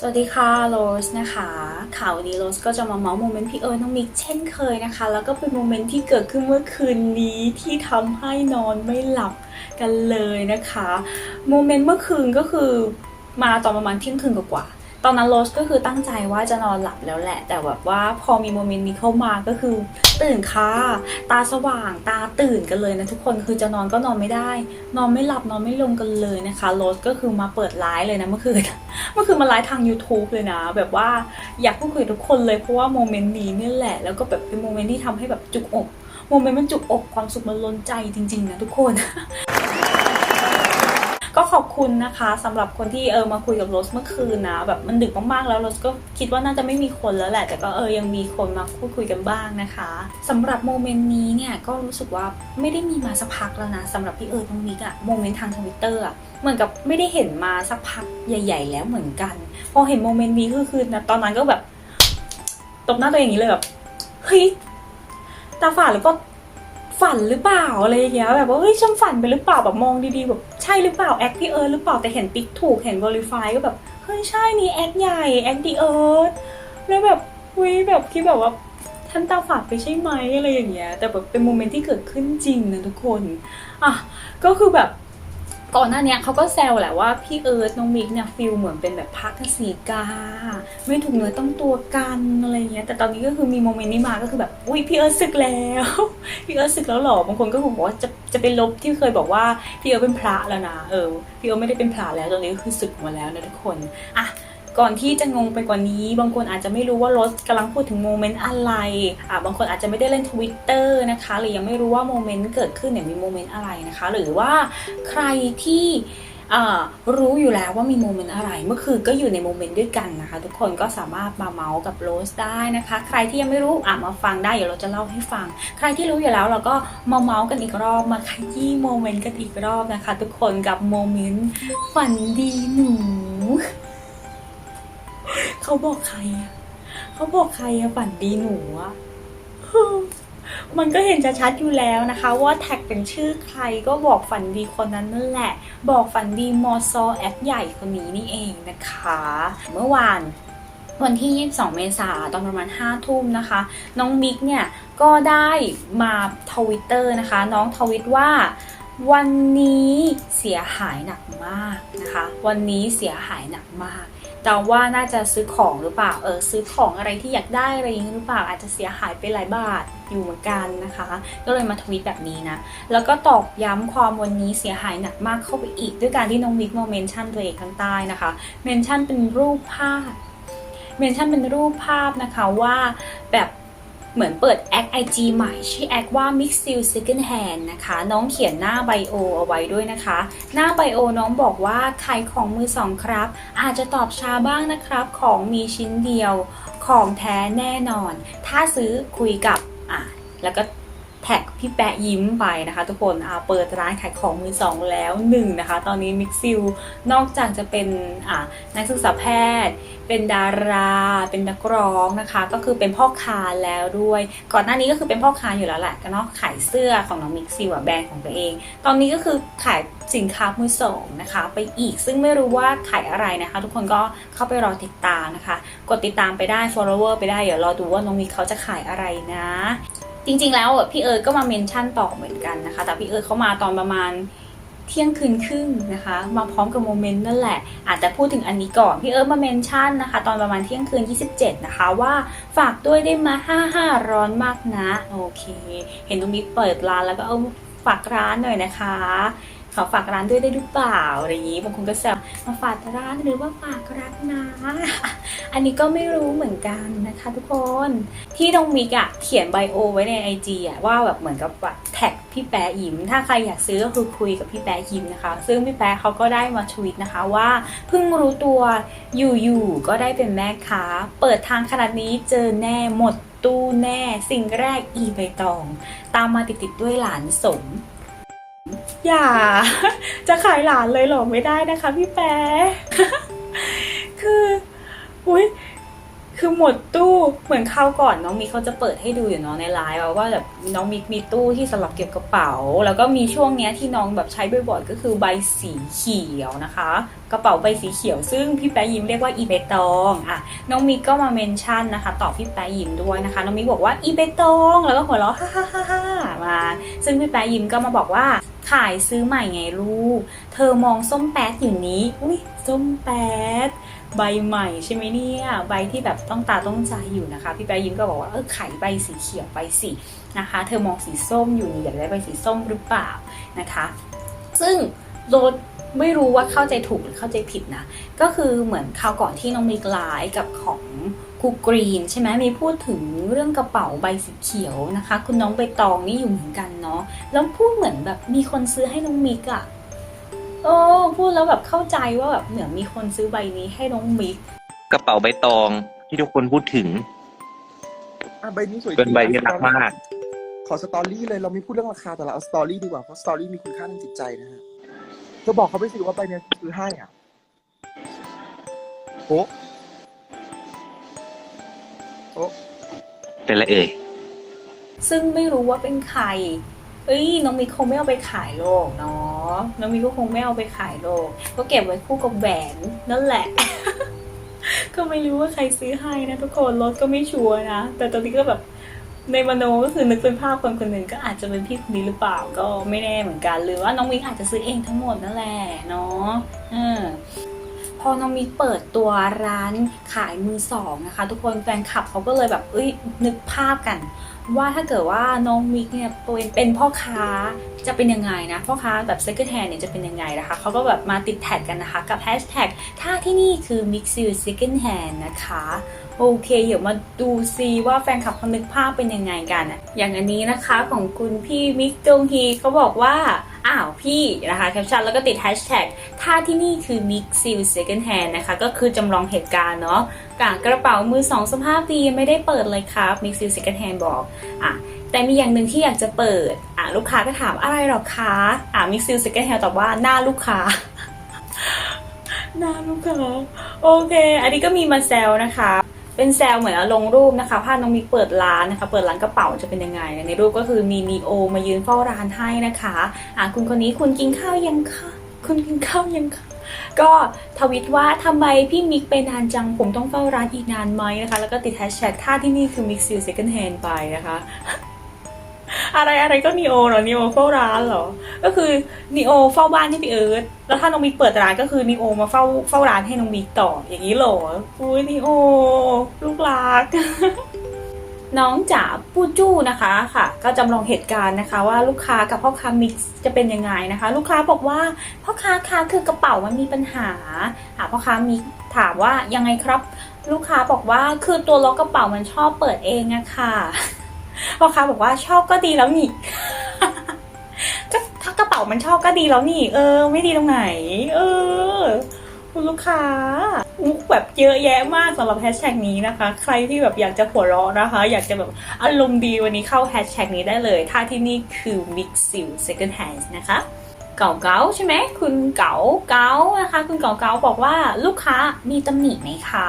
สวัสดีค่ะโรสนะคะข่าวนี้โรสก็จะมาเมาส์โมเมนต์พี่เอิร์น้องมิกเช่นเคยนะคะ แล้วก็เป็นโมเมนต์ที่เกิดขึ้นเมื่อคืนนี้ที่ทำให้นอนไม่หลับกันเลยนะคะ โมเมนต์เมื่อคืนก็คือมาตอนประมาณเที่ยงคืนกว่าๆ ตอนนั้นโรสก็คือตั้งใจว่าจะนอนหลับแล้วแหละ แต่แบบว่าพอมีโมเมนต์นี้เข้ามาก็คือตื่นค่ะตาสว่างตาตื่นกันเลยนะทุกคนคือจะนอนก็นอนไม่ได้ นอนไม่หลับนอนไม่ลงกันเลยนะคะโรสก็คือมาเปิดไลฟ์เลยนะเมื่อคืนเมื่อคืนมาไลฟ์ทาง YouTube เลยนะ แบบว่าอยากพูดคุยทุกคนเลยเพราะว่าโมเมนต์นี้นี่แหละ แล้วก็แบบเป็นโมเมนต์ที่ทำให้แบบจุกอกโมเมนต์มันจุกอกความสุขมันล้นใจจริงๆนะทุกคน ก็ขอบคุณนะคะสำหรับคนที่เออมาคุยกับโรสเมื่อคืนนะแบบมันดึกมากๆแล้วโรสก็คิดว่าน่าจะไม่มีคนแล้วแหละ แต่ก็เออยังมีคนมาพูดคุยกันบ้างนะคะสำหรับโมเมนต์นี้เนี่ยก็รู้สึกว่าไม่ได้มีมาสักพักแล้วนะสำหรับพี่เอิร์ธน้องมิกอะโมเมนต์ทางทวิตเตอร์อะเหมือนกับไม่ได้เห็นมาสักพักใหญ่ ๆ แล้วเหมือนกัน พอเห็นโมเมนต์นี้ก็คือนะตอนนั้นก็แบบตบหน้าตัวเองอย่างนี้เลยแบบเฮ้ยตาฝาดแล้วก็ฝันหรือเปล่าอะไรอย่างเงี้ยแบบว่าเฮ้ยฉันฝันไปหรือเปล่าแบบมองดีๆแบบ ใช่หรือเปล่าแอคพี่เอิร์ธหรือเปล่าแต่เห็นติ๊กถูกเห็น verify ก็แบบเฮ้ยใช่นี่แอคใหญ่แอคดีเอิร์ธแล้วแบบวิแบบคิดแบบว่าท่านตาฝาดไปใช่ไหมอะไรอย่างเงี้ยแต่แบบเป็นโมเมนต์ที่เกิดขึ้นจริงนะทุกคนอะก็คือแบบ ก่อนหน้าเนี้ยเขาก็แซวแหละว่าพี่เอิร์ธน้องมิกเนี่ยฟิลเหมือนเป็นแบบพักสีกา ไม่ถูกเนื้อต้องตัวกันอะไรเงี้ยแต่ตอนนี้ก็คือมีโมเมนต์นี้มาก็คือแบบอุ้ยพี่เอิร์ธศึกแล้ว พี่เอิร์ธศึกแล้วหรอบางคนก็คงบอกว่าจะจะไปลบที่เคยบอกว่าพี่เอิร์ธเป็นพระแล้วนะเออพี่เอิร์ธไม่ได้เป็นพระแล้วตอนนี้ก็คือศึกมาแล้วนะทุกคนอะ ก่อนที่จะงงไปกว่านี้ บางคนอาจจะไม่รู้ว่าโรสกำลังพูดถึงโมเมนต์อะไรอะบางคนอาจจะไม่ได้เล่นทวิตเตอร์นะคะหรือยังไม่รู้ว่าโมเมนต์เกิดขึ้นเนี่ยมีโมเมนต์อะไรนะคะ หรือว่าใครที่รู้อยู่แล้วว่ามีโมเมนต์อะไร เมื่อคืนก็อยู่ในโมเมนต์ด้วยกันนะคะ ทุกคนก็สามารถมาเมาส์กับโรสได้นะคะ ใครที่ยังไม่รู้อะมาฟังได้เดี๋ยวเราจะเล่าให้ฟัง ใครที่รู้อยู่แล้วเราก็มาเมาส์กันอีกรอบมาขยี้โมเมนต์กันอีกรอบนะคะ ทุกคนกับโมเมนต์ฝันดีหนู เขาบอกใครอะเขาบอกใครอะฝันดีหนูอะมันก็เห็นชัดอยู่แล้วนะคะ ว่าแท็กเป็นชื่อใครก็บอกฝันดีคนนั้นนั่นแหละ บอกฝันดีมอซอแอปใหญ่คนนี้นี่เองนะคะ เมื่อวานวันที่ 22 เมษาตอนประมาณ 5 ทุ่มนะคะ น้องมิกเนี่ย ก็ได้มาทวิตเตอร์นะคะ น้องทวิตว่าวันนี้เสียหายหนักมากนะคะ วันนี้เสียหายหนักมาก เดาว่าน่าจะซื้อของหรือเปล่า เออซื้อของอะไรที่อยากได้อะไรอย่างนี้หรือเปล่า อาจจะเสียหายไปหลายบาทอยู่เหมือนกันนะคะ ก็เลยมาทวีตแบบนี้นะ แล้วก็ตอกย้ำความวันนี้เสียหายหนักมากเข้าไปอีก ด้วยการที่น้องมิกมาเมนชั่นตัวเองข้างใต้นะคะ เมนชั่นเป็นรูปภาพ เมนชั่นเป็นรูปภาพนะคะว่าแบบ เหมือนเปิดแอคไอจีใหม่ชื่อแอคว่า Mixil Second Hand นะคะ น้องเขียนหน้าไบโอเอาไว้ด้วยนะคะ หน้าไบโอน้องบอกว่าขายของมือสองครับ อาจจะตอบช้าบ้างนะครับ ของมีชิ้นเดียว ของแท้แน่นอน ถ้าซื้อคุยกับอะแล้วก็ แท็กพี่แปะยิ้มไปนะคะ ทุกคนอ่าเปิดร้านขายของมือสองแล้วหนึ่งนะคะ ตอนนี้มิกซิลนอกจากจะเป็นอ่านักศึกษาแพทย์ เป็นดารา เป็นนักร้องนะคะ ก็คือเป็นพ่อค้าแล้วด้วย ก่อนหน้านี้ก็คือเป็นพ่อค้าอยู่แล้วแหละก็เนาะขายเสื้อของน้องมิกซิลแบรนด์ของตัวเอง ตอนนี้ก็คือขายสินค้ามือสองนะคะ ไปอีกซึ่งไม่รู้ว่าขายอะไรนะคะ ทุกคนก็เข้าไปรอติดตามนะคะ กดติดตามไปได้ follower ไปได้เดี๋ยวรอดูว่าน้องมิกเขาจะขายอะไรนะ จริง ๆ แล้วพี่เอิร์ธก็มาเมนชั่นต่อเหมือนกันนะคะ แต่พี่เอิร์ธเขามาตอนประมาณเที่ยงคืนครึ่งนะคะ มาพร้อมกับโมเมนต์นั่นแหละ อาจจะพูดถึงอันนี้ก่อน พี่เอิร์ธมาเมนชั่นนะคะ ตอนประมาณเที่ยงคืน 27 นะคะ ว่าฝากด้วยได้มา 55 ร้อนมากนะ โอเค เห็นตรงมิกเปิดร้านแล้วก็เอาฝากร้านหน่อยนะคะ ขอฝากร้านด้วยได้หรือเปล่าอะไรอย่างนี้บางคนก็แซวมาฝากร้านหรือว่าฝากรักนะ อันนี้ก็ไม่รู้เหมือนกันนะคะทุกคนที่น้องมิกอะเขียนไบโอไว้ในไอจีอะว่าแบบเหมือนกับแบบแท็กพี่แปะยิ้ม ถ้าใครอยากซื้อก็คือคุยกับพี่แปะยิ้มนะคะ ซึ่งพี่แปะเขาก็ได้มาทวิตนะคะว่าเพิ่งรู้ตัวอยู่ๆก็ได้เป็นแม่ค้า เปิดทางขนาดนี้เจอแน่หมดตู้แน่สิ่งแรกอีใบตอง ตามมาติดๆด้วยหลานสม อย่า จะขายหลานเลยเหรอไม่ได้นะคะพี่แปะคืออุ้ยคือหมดตู้เหมือนคราวก่อนน้องมิกเขาจะเปิดให้ดูอยู่เนาะในไลฟ์ว่าแบบน้องมิกมีตู้ที่สำหรับเก็บกระเป๋า แล้วก็มีช่วงเนี้ยที่น้องแบบใช้บ่อยๆก็คือใบสีเขียวนะคะ กระเป๋าใบสีเขียว ซึ่งพี่แป๊ะยิ้มเรียกว่าอีเบตองอะน้องมิกก็มาเมนชั่นนะคะตอบพี่แป๊ะยิ้มด้วยนะคะ น้องมิกบอกว่าอีเบตองแล้วก็หัวเราะฮ่าฮ่าฮ่าฮ่ามา ซึ่งพี่แป๊ะยิ้มก็มาบอกว่า ขายซื้อใหม่ไงลูก เธอมองส้มแป๊ดอยู่นี้ อุ้ยส้มแป๊ดใบใหม่ใช่ไหมเนี่ย ใบที่แบบต้องตาต้องใจอยู่นะคะ พี่แป๊ยิ้มก็บอกว่าเออขายใบสีเขียวไปสินะคะ เธอมองสีส้มอยู่นี่อยากได้ใบสีส้มหรือเปล่านะคะ ซึ่งโรดไม่รู้ว่าเข้าใจถูกหรือเข้าใจผิดนะ ก็คือเหมือนคราวก่อนที่น้องมิกไลฟ์กับของ รูกรีนใช่ไหมมีพูดถึงเรื่องกระเป๋าใบสีเขียวนะคะ คุณน้องใบตองนี่อยู่เหมือนกันเนาะแล้วพูดเหมือนแบบมีคนซื้อให้น้องมิกอะโอ้พูดแล้วแบบเข้าใจว่าแบบเหมือนมีคนซื้อใบนี้ให้น้องมิก กระเป๋าใบตองที่ทุกคนพูดถึงอะใบนี้สวยเป็นใบที่รักมาก ขอสตอรี่เลยเราไม่พูดเรื่องราคาแต่เราเอาสตอรี่ดีกว่าเพราะสตอรี่มีคุณค่าทางจิตใจนะฮะเธอบอกเขาไปสิว่าใบเนี้ยซื้อให้อะโอ้ โอ้เป็นละเอ่ยซึ่งไม่รู้ว่าเป็นใคร เอ้ยน้องมิกคงไม่เอาไปขายโลกเนาะน้องมิกก็คงไม่เอาไปขายโลก ก็เก็บไว้คู่กับแหวนนั่นแหละ ก็ไม่รู้ว่าใครซื้อให้นะทุกคนรถก็ไม่ชัวร์นะ แต่ตอนนี้ก็แบบในมโนก็คือนึกเป็นภาพคนคนหนึ่งก็อาจจะเป็นพี่คนนี้หรือเปล่าก็ไม่แน่เหมือนกัน หรือว่าน้องมิกอาจจะซื้อเองทั้งหมดนั่นแหละเนาะเออพ อน้องมิกเปิดตัวร้านขายมือสองนะคะ ทุกคนแฟนคลับเขาก็เลยแบบเอ้ยนึกภาพกัน ว่าถ้าเกิดว่าน้องมิกเนี่ยเป็นเป็นพ่อค้าจะเป็นยังไงนะพ่อค้าแบบ second hand เนี่ยจะเป็นยังไงนะคะเขาก็แบบมาติดแท็กกันนะคะ กับแฮชแท็กถ้าที่นี่คือ mixu second hand นะคะ โอเค เดี๋ยวมาดูซิว่าแฟนคลับเขานึกภาพเป็นยังไงกันอะอย่างอันนี้นะคะของคุณพี่มิกจงฮีเขาบอกว่าอ้าวพี่นะคะแคปชั่นแล้วก็ติด hashtag ถ้าที่นี่คือ mix seal second hand นะคะ ก็คือจำลองเหตุการณ์เนาะกะกระเป๋ามือสองสภาพดีไม่ได้เปิดเลยครับ mix seal second hand บอกอะแต่มีอย่างหนึ่งที่อยากจะเปิดอะลูกค้าก็ถามอะไรหรอคะอะ mix seal second hand ตอบว่าหน้าลูกค้าหน้าลูกค้าโอเค อันนี้ก็มีมาแซวนะคะ เป็นแซวเหมือนลงรูปนะคะภาพน้องมิกเปิดร้านนะคะ เปิดร้านกระเป๋าจะเป็นยังไง ในรูปก็คือมีนีโอมายืนเฝ้าร้านให้นะคะอะคุณคนนี้คุณกินข้าวยังคะคุณกินข้าวยังคะก็ทวิตว่าทำไมพี่มิกไปนานจังผมต้องเฝ้าร้านอีกนานไหมนะคะ แล้วก็ติดแฮชแท็กท่าที่นี่คือมิกซิลเซคันด์แฮนไปนะคะ อะไรอะไรก็นีโอเหรอนีโอเฝ้าร้านเหรอ ก็คือนีโอเฝ้าบ้านให้พี่เอิร์ธแล้วถ้าน้องมิกเปิดร้านก็คือนีโอมาเฝ้าเฝ้าร้านให้น้องมิกต่ออย่างนี้เหรออุ้ยนีโอ ลูกรัก น้องจ๋าปูจู้นะคะค่ะ ก็จำลองเหตุการณ์นะคะ ว่าลูกค้ากับพ่อค้ามิกซ์จะเป็นยังไงนะคะ ลูกค้าบอกว่าพ่อค้าคะคือกระเป๋ามันมีปัญหาอะพ่อค้ามิกถามว่ายังไงครับ ลูกค้าบอกว่าคือตัวล็อกกระเป๋ามันชอบเปิดเองอะค่ะ พ่อค้าบอกว่าชอบก็ดีแล้วนี่ก็ถ้ากระเป๋ามันชอบก็ดีแล้วนี่ เออ ไม่ดีตรงไหน เออคุณลูกค้ามุกแบบเยอะแยะมากสำหรับแฮชแท็กนี้นะคะ ใครที่แบบอยากจะหัวเราะนะคะ อยากจะแบบอารมณ์ดีวันนี้เข้าแฮชแท็กนี้ได้เลย ถ้าที่นี่คือ Mix s i l Second Hand นะคะ เก่าเก๋าใช่ไหมคุณเก๋าเก๋านะคะ คุณเก๋าเก๋าบอกว่าลูกค้ามีตำหนิไหมคะ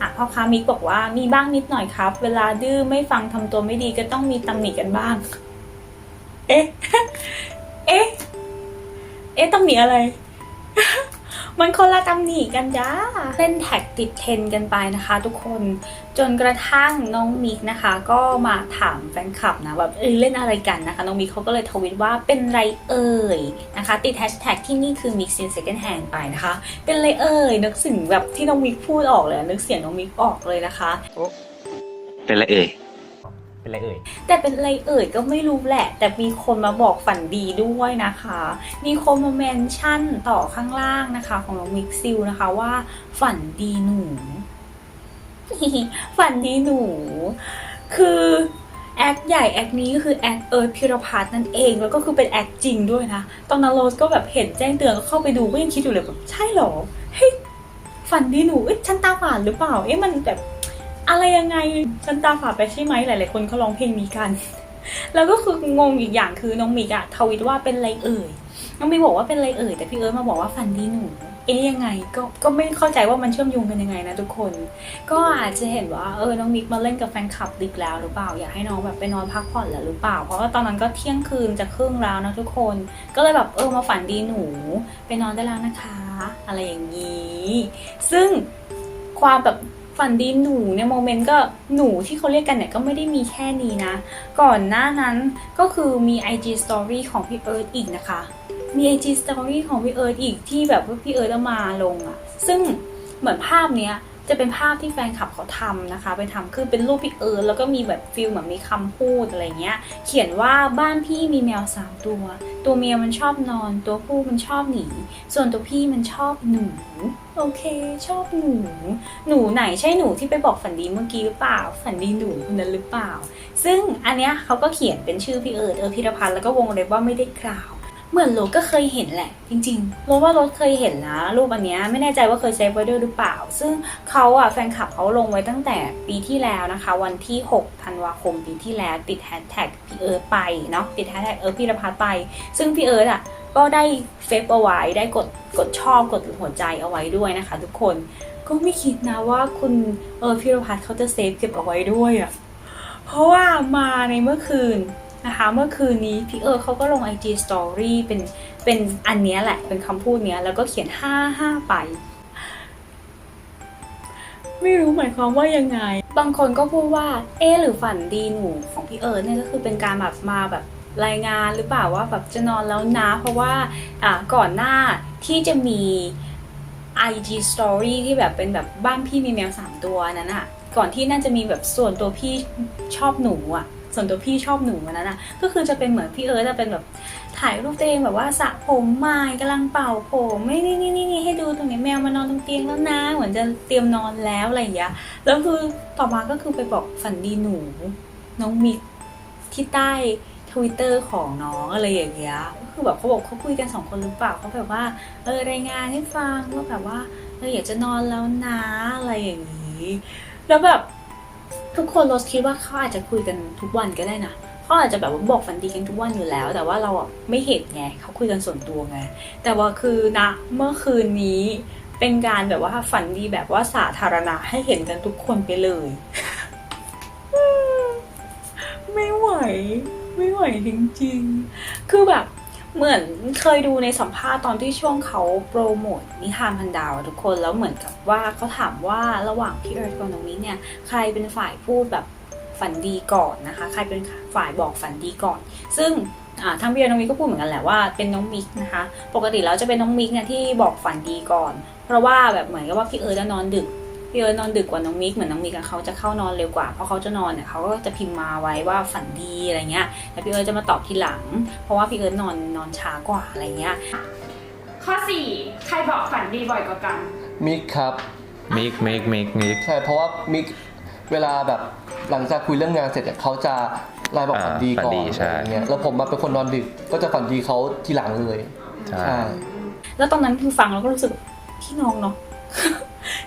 อะพ่อค้ามิกบอกว่ามีบ้างนิดหน่อยครับ เวลาดื้อไม่ฟังทำตัวไม่ดีก็ต้องมีตำหนิกันบ้าง เอ๊ะ เอ๊ะ เอ๊ะตำหนิอะไร มันคนละตำหนิกันจ้าเล่นแท็กติดเทนกันไปนะคะทุกคนจนกระทั่งน้องมิกนะคะ ก็มาถามแฟนคลับนะแบบเอ้ยเล่นอะไรกันนะคะ น้องมิกเขาก็เลยทวิตว่าเป็นไรเอ่ยนะคะ ติดแฮชแท็กที่นี่คือ Mix in Second Hand ไปนะคะ เป็นไรเอ่ยนึกถึงแบบที่น้องมิกพูดออกเลยนึกเสียงน้องมิกออกเลยนะคะ เป็นละเอ่ย เป็นไรเอ่ย แต่เป็นไรเอ่ยก็ไม่รู้แหละ แต่มีคนมาบอกฝันดีด้วยนะคะ มีคนมาเมนชั่นต่อข้างล่างนะคะ ของน้องมิกซิลนะคะว่า ฝันดีหนูฝันดีหนู คือแอคใหญ่แอคนี้ก็คือแอคเอิร์ธพิรพัฒน์นั่นเองแล้วก็คือเป็นแอคจริงด้วยนะ ตอนนั้นโรสก็แบบเห็นแจ้งเตือนก็เข้าไปดูก็ยังคิดอยู่เลยแบบใช่เหรอเฮ้ยฝันดีหนูเอ้ยฉันตาฝาดหรือเปล่าเอ๊ะมันแบบ อะไรยังไงฉันตาฝาดไปใช่ไหมหลาย ๆ คนเขาร้องเพลงนี้กัน แล้วก็คืองงอีกอย่างคือน้องมิกอะทวิตว่าเป็นไรเอ่ยน้องมิกบอกว่าเป็นไรเอ่ยแต่พี่เอิร์ธมาบอกว่าฝันดีหนูเอ๊ยยังไงก็ก็ไม่เข้าใจว่ามันเชื่อมโยงกันยังไงนะทุกคน ก็อาจจะเห็นว่าเออน้องมิกมาเล่นกับแฟนคลับดึกแล้วหรือเปล่าอยากให้น้องแบบไปนอนพักผ่อนแล้วหรือเปล่า เพราะว่าตอนนั้นก็เที่ยงคืนจะครึ่งแล้วนะทุกคน ก็เลยแบบเออมาฝันดีหนู ไปนอนได้แล้วนะคะ อะไรอย่างนี้ ซึ่งความแบบ ฝันดีหนูเนี่ยโมเมนต์ก็หนูที่เขาเรียกกันเนี่ยก็ไม่ได้มีแค่นี้นะ ก่อนหน้านั้นก็คือมี IG Story ของพี่เอิร์ธอีกนะคะ มี IG Story ของพี่เอิร์ธอีกที่แบบว่าพี่เอิร์ธเอามาลงอะซึ่งเหมือนภาพเนี้ย จะเป็นภาพที่แฟนคลับเขาทำนะคะ ไปทำคือเป็นรูปพี่เอิร์ธแล้วก็มีแบบฟิลเหมือนมีคำพูดอะไรเงี้ย เขียนว่าบ้านพี่มีแมวสามตัว ตัวเมียมันชอบนอน ตัวผู้มันชอบหนี ส่วนตัวพี่มันชอบหนูโอเค ชอบหนู หนูไหนใช่หนูที่ไปบอกฝันดีเมื่อกี้หรือเปล่า ฝันดีหนูคนนั้นหรือเปล่า ซึ่งอันเนี้ยเขาก็เขียนเป็นชื่อพี่เอิร์ธเออพิรพันธ์แล้วก็วงเล็บว่าไม่ได้กล่าว เหมือนโรถก็เคยเห็นแหละ จริงๆโรถว่ารถเคยเห็นนะรูปอันเนี้ยไม่แน่ใจว่าเคยเซฟไว้ด้วยหรือเปล่า ซึ่งเขาอะแฟนคลับเขาลงไว้ตั้งแต่ปีที่แล้วนะคะ วันที่6ธันวาคมปีที่แล้วติดแฮชแท็กพี่เอิร์ธไปเนาะติดแฮชแท็กเอิร์ธพิรพัฒน์ไป ซึ่งพี่เอิร์ธอะก็ได้เฟซเอาไว้ได้กดกดชอบกดหัวใจเอาไว้ด้วยนะคะ ทุกคนก็ไม่คิดนะว่าคุณเออพิรพัฒน์เขาจะเซฟเก็บเอาไว้ด้วยอะเพราะว่ามาในเมื่อคืน นะคะ เมื่อคืนนี้พี่เอิร์เขาก็ลง IG Story เป็นเป็นอันเนี้ยแหละ เป็นคำพูดเนี้ย แล้วก็เขียน 5 5 ไป ไม่รู้หมายความว่ายังไง บางคนก็พูดว่า เอหรือฝันดีหนูของพี่เอิร์ธเนี่ยก็คือเป็นการแบบมาแบบรายงานหรือเปล่าว่าแบบจะนอนแล้วนะ เพราะว่าอ่าก่อนหน้าที่จะมี IG Story ที่แบบเป็นแบบบ้านพี่มีแมวสามตัวนั้นอะก่อนที่น่าจะมีแบบส่วนตัวพี่ชอบหนูอะ ส่วนตัวพี่ชอบหนูอันนั้นอะก็คือจะเป็นเหมือนพี่เอิร์ธจะเป็นแบบถ่ายรูปตัวเองแบบว่าสระผมใหม่กำลังเป่าผมไม่นี่นี่นี่นี่ให้ดูตรงนี้แมวมานอนตรงเตียงแล้วนะ เหมือนจะเตรียมนอนแล้วอะไรอย่างเงี้ยแล้วคือต่อมาก็คือไปบอกฝันดีหนูน้องมิกที่ใต้ทวิตเตอร์ของน้องอะไรอย่างเงี้ยก็คือแบบเขาบอกเขาคุยกันสองคนหรือเปล่าเขาแบบว่าเออรายงานให้ฟังว่าแบบว่าเอออยากจะนอนแล้วนะอะไรอย่างนี้ แล้วแบบ ทุกคนเราคิดว่าเขาอาจจะคุยกันทุกวันก็ได้นะเขาอาจจะแบบว่าบอกฝันดีกันทุกวันอยู่แล้ว แต่ว่าเราไม่เห็นไงเขาคุยกันส่วนตัวไง แต่ว่าคือนะเมื่อคืนนี้เป็นการแบบว่าฝันดีแบบว่าสาธารณะให้เห็นกันทุกคนไปเลย ไม่ไหว ไม่ไหวจริงๆ คือแบบ เหมือนเคยดูในสัมภาษณ์ตอนที่ช่วงเขาโปรโมทนิทานพันดาวทุกคนแล้วเหมือนกับว่าเขาถามว่าระหว่างพี่เอิร์ธกับน้องมิ้นเนี่ยใครเป็นฝ่ายพูดแบบฝันดีก่อนนะคะ ใครเป็นฝ่ายบอกฝันดีก่อน ซึ่งอ่าทางพี่เอิร์ธน้องมิกก็พูดเหมือนกันแหละว่าเป็นน้องมิกนะคะ ปกติแล้วจะเป็นน้องมิกเนี่ยที่บอกฝันดีก่อน เพราะว่าแบบเหมือนกับว่าพี่เอิร์ธนอนดึก พี่เอิร์ธนอนดึกกว่าน้องมิกเหมือนน้องมิกอะเขาจะเข้านอนเร็วกว่าเพราะเขาจะนอนเนี่ยเขาก็จะพิมพ์มาไว้ว่าฝันดีอะไรเงี้ยแต่พี่เอิร์ธจะมาตอบทีหลัง เพราะว่าพี่เอิร์ธนอนนอนช้ากว่าอะไรเงี้ยข้อ 4 ใครบอกฝันดีบ่อยกว่ากัน มิกครับ มิกมิกมิกมิกใช่เพราะว่ามิกเวลาแบบหลังจากคุยเรื่องงานเสร็จเนี่ยเขาจะไลน์บอกอ่าฝันดีก่อนฝันดีใช่อะไรเงี้ยแล้วผมมาเป็นคนนอนดึกก็จะฝันดีเขาทีหลังเลยใช่ใช่แล้วตอนนั้นคือฟังแล้วก็รู้สึกพี่น้องเนาะ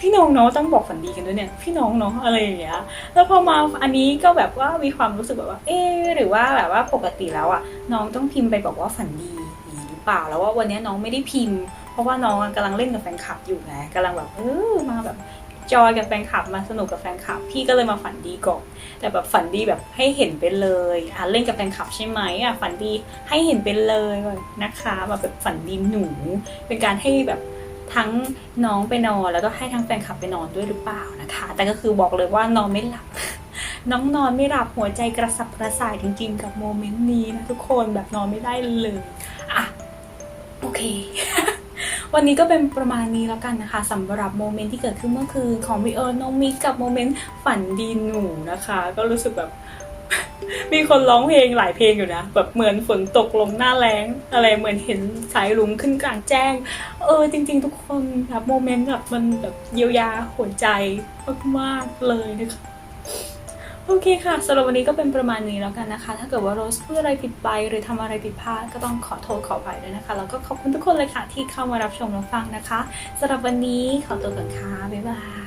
พี่น้องเนาะต้องบอกฝันดีกันด้วยเนี่ยพี่น้องเนาะอะไรอย่างเงี้ยแล้วพอมาอันนี้ก็แบบว่ามีความรู้สึกแบบว่า เอ๊หรือว่าแบบว่าปกติแล้วอะน้องต้องพิมพ์ไปบอกว่าฝันดีหรือเปล่าแล้วว่าวันนี้น้องไม่ได้พิมพ์ เพราะว่าน้องอะกำลังเล่นกับแฟนคลับอยู่ไงกำลังแบบเออมาแบบจอยกับแฟนคลับมาสนุกกับแฟนคลับพี่ก็เลยมาฝันดีก่อนแต่แบบฝันดีแบบให้เห็นไปเลยอะเล่นกับแฟนคลับใช่ไหมอะฝันดีให้เห็นไปเลยนะคะแบบฝันดีหนู เป็นการให้แบบ ทั้งน้องไปนอนแล้วก็ให้ทั้งแฟนคลับไปนอนด้วยหรือเปล่านะคะ แต่ก็คือบอกเลยว่านอนไม่หลับ น้องนอนไม่หลับหัวใจกระสับกระส่ายจริงๆกับโมเมนต์นี้นะทุกคนแบบนอนไม่ได้เลยอะโอเควันนี้ก็เป็นประมาณนี้แล้วกันนะคะสำหรับโมเมนต์ที่เกิดขึ้นเมื่อคืนของพี่เอิร์น้องมิกกับโมเมนต์ฝันดีหนูนะคะ ก็รู้สึกแบบ มีคนร้องเพลงหลายเพลงอยู่นะแบบเหมือนฝนตกลงหน้าแรงอะไรเหมือนเห็นสายลุงขึ้นกลางแจ้ง เออ จริง ๆ ทุกคนแบบโมเมนต์แบบมันแบบเยียวยาหัวใจมากๆเลยนะคะโอเคค่ะสำหรับวันนี้ก็เป็นประมาณนี้แล้วกันนะคะ ถ้าเกิดว่าโรสพูดอะไรผิดไป หรือทำอะไรผิดพลาดก็ต้องขอโทษขออภัยด้วยนะคะ แล้วก็ขอบคุณทุกคนเลยค่ะที่เข้ามารับชมรับฟังนะคะสำหรับวันนี้ขอตัวก่อนค่ะบ๊ายบาย